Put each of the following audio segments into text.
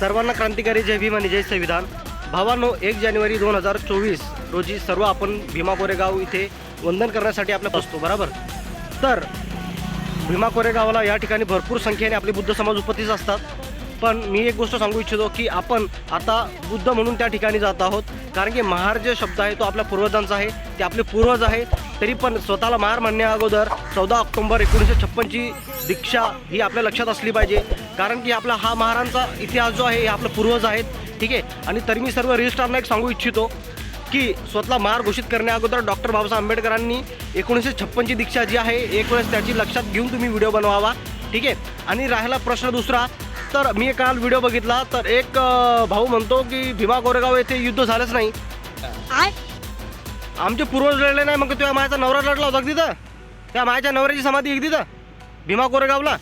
सर्वांना क्रांतिकारी जय भीम आणि जय संविधान. भावांनो एक जानेवारी दोन हजार चोवीस रोजी सर्व आपण भीमा कोरेगाव इथे वंदन करण्यासाठी आपल्या बसतो बरोबर? तर भीमा कोरेगावला या ठिकाणी भरपूर संख्येने आपले बुद्ध समाज उपस्थित असतात. पण मी एक गोष्ट सांगू इच्छितो की आपण आता बुद्ध म्हणून त्या ठिकाणी जात आहोत. कारण की महार जे शब्द आहे तो आपल्या पूर्वजांचा आहे. ते आपले पूर्वज आहेत. तरी पण स्वतःला महार म्हणण्या अगोदर चौदा ऑक्टोंबर एकोणीसशे छप्पनची दीक्षा ही आपल्या लक्षात असली पाहिजे. कारण की आपला हा महारांचा इतिहास जो आहे हे आपले पूर्वज आहेत. ठीक आहे? आणि तरी मी सर्व रजिस्ट्रारना एक सांगू इच्छितो की स्वतःला महार घोषित करण्या अगोदर डॉक्टर बाबासाहेब आंबेडकरांनी एकोणीसशे छप्पनची दीक्षा जी आहे एक वेळेस त्याची लक्षात घेऊन तुम्ही व्हिडिओ बनवावा. ठीक आहे? आणि राहिला प्रश्न दुसरा. तर मी काल व्हिडिओ बघितला तर एक भाऊ म्हणतो की भीमा कोरेगाव येथे युद्ध झालंच नाही. आमचे पूर्वज लढले नाही मग तुझ्या मायाचा नवरा लढला होता तिथं? त्या मायाच्या नवऱ्याची समाधी एक तिथं? भीमा कोरेगावला?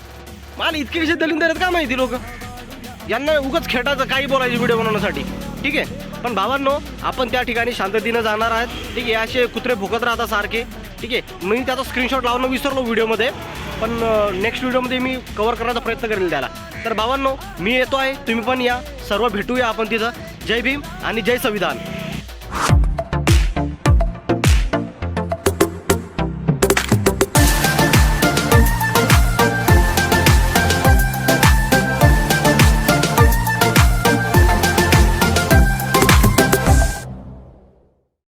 मला इतके विषय दलिंदर देत का माहिती लोक? यांना उगाच खेटायचं काही बोलायचं व्हिडिओ बनवण्यासाठी. ठीक आहे? पण भावांनो आपण त्या ठिकाणी शांततेनं जाणार आहेत. ठीक आहे? असे कुत्रे भुकत राहतात सारखे. ठीक आहे? मी त्याचा स्क्रीनशॉट लावणं विसरलो व्हिडिओमध्ये पण नेक्स्ट व्हिडिओमध्ये मी कवर करण्याचा प्रयत्न करेल त्याला. तर भावांनो मी येतो आहे. तुम्ही पण या. सर्व भेटूया आपण तिथं. जय भीम आणि जय संविधान.